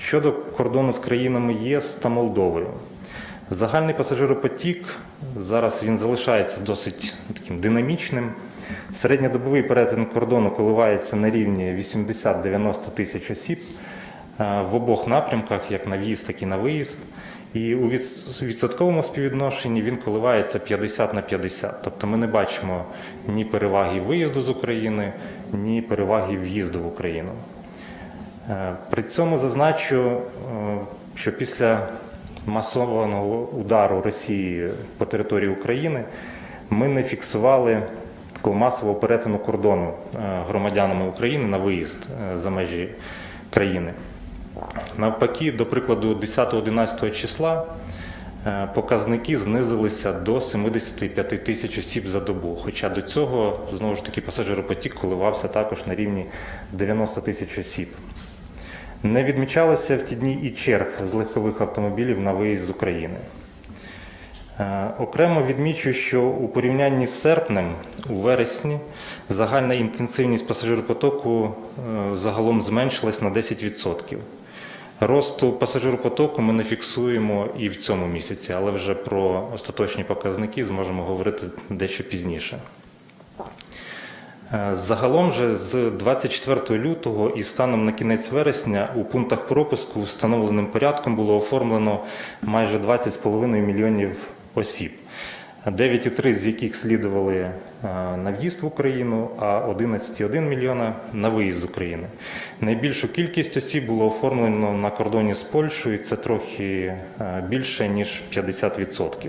Щодо кордону з країнами ЄС та Молдовою. Загальний пасажиропотік зараз він залишається досить таким динамічним. Середньодобовий перетин кордону коливається на рівні 80-90 тисяч осіб е, в обох напрямках, як на в'їзд, так і на виїзд. І у відсотковому співвідношенні він коливається 50 на 50. Тобто ми не бачимо ні переваги виїзду з України, ні переваги в'їзду в Україну. Е, При цьому зазначу, е, що після масованого удару Росії по території України ми не фіксували такого масового перетину кордону е, громадянами України на виїзд за межі країни. Навпаки, до прикладу, 10-11 числа показники знизилися до 75 тисяч осіб за добу. Хоча до цього знову ж таки пасажиропотік коливався також на рівні 90 тисяч осіб. Не відмічалося в ті дні і черг з легкових автомобілів на виїзд з України. Е, Окремо відмічу, що у порівнянні з серпнем, у вересні, загальна інтенсивність пасажиропотоку е, загалом зменшилась на 10%. Росту пасажиропотоку ми не фіксуємо і в цьому місяці, але вже про остаточні показники зможемо говорити дещо пізніше. Е, Загалом же з 24 лютого і станом на кінець вересня у пунктах пропуску встановленим порядком було оформлено майже 20,5 мільйонів осіб, 9,3 з яких слідували е, на в'їзд в Україну, а 11,1 мільйона на виїзд з України. Найбільшу кількість осіб було оформлено на кордоні з Польщею, це трохи е, більше ніж 50%.